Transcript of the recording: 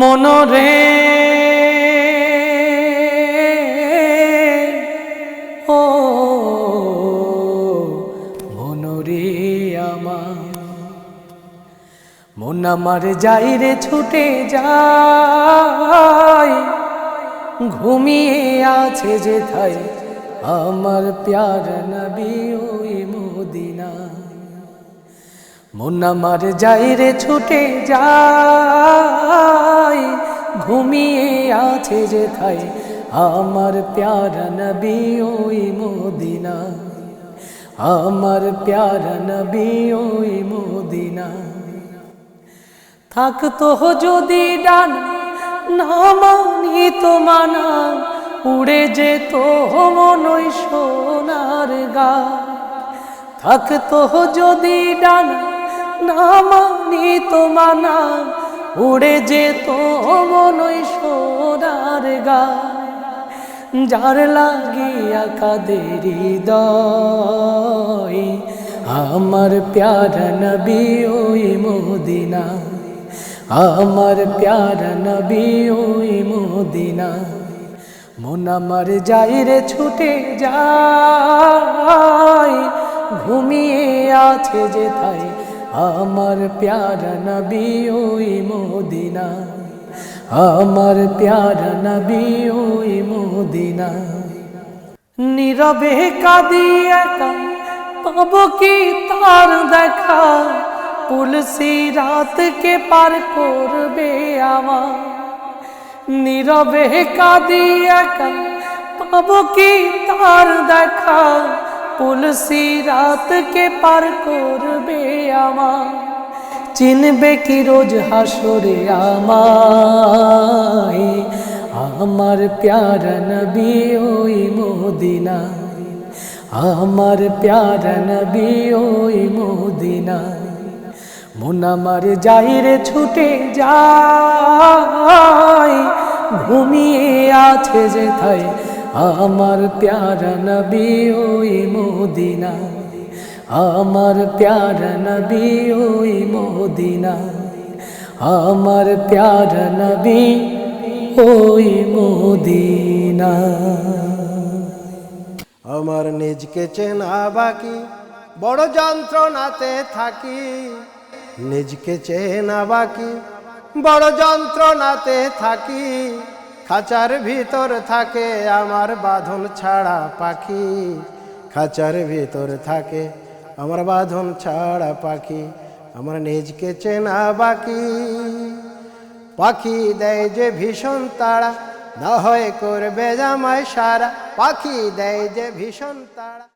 মনরে। ও মনরে আমার। মন আমার যাই রে, ছুটে যায় ঘুমিয়ে আছে যে থাই আমার প্যার নবী ওই মদিনা মন আমার যাই রে, ছুটে ঘুমিয়ে আছে যে থাই, আমার প্যার নবী ওই মদিনা। আমার প্যার নবী ওই মদিনা। থাকতো যদি ডান, না মানি তো মানা, উড়ে যেত মনই সোনার গা। থাকতো যদি ডান, না মানি তো মানা উড়ে যেত মনই সোনার গা যার লাগিয়া কাদের হৃদয়। আমার প্যারা নবী ওই মদিনা আমার প্যারা নবী ওই মদিনা মন আমার যাই রে ছুটে যায়, ঘুমিয়ে আছে যে তাই আমার প্যারা নবী ওই মদিনা আমার প্যারা নবী ওই মদিনা নীরবে কাঁদি একা, পাবো কি তার দেখা? তুলসী রাতকে পার করবে আমার নীরবে কাঁদি একা, পাবো কি তার দেখা? তুলসী রাতকে পার করবে আমার? চিনবে কি রোজ হাসরে আমায়? আমার প্যারা নবী ওই মদিনা আমার প্যারা নবী ওই মদিনা মন আমার যাই ছুটে যায়। ঘুমিয়ে আছে যে থাই আমার প্যারা নবী ওই মদিনা। আমার প্যারা নবী ওই মদিনা। আমার প্যারা নবী ওই মদিনা। আমার নিজকে চেনা বাকি, বড় যন্ত্রণাতে থাকি। নিজকে চেনা বাকি, বড় যন্ত্রণাতে থাকি। খাঁচার ভিতর থাকে আমার বাঁধন ছাড়া পাখি। খাঁচার ভিতর থাকে আমার বাঁধন ছাড়া পাখি। আমার নিজকে চেনা বাকি। পাখি দেয় যে ভীষণ তাড়া, না হয় করবে জামাই সারা। পাখি দেয় যে ভীষণ তাড়া।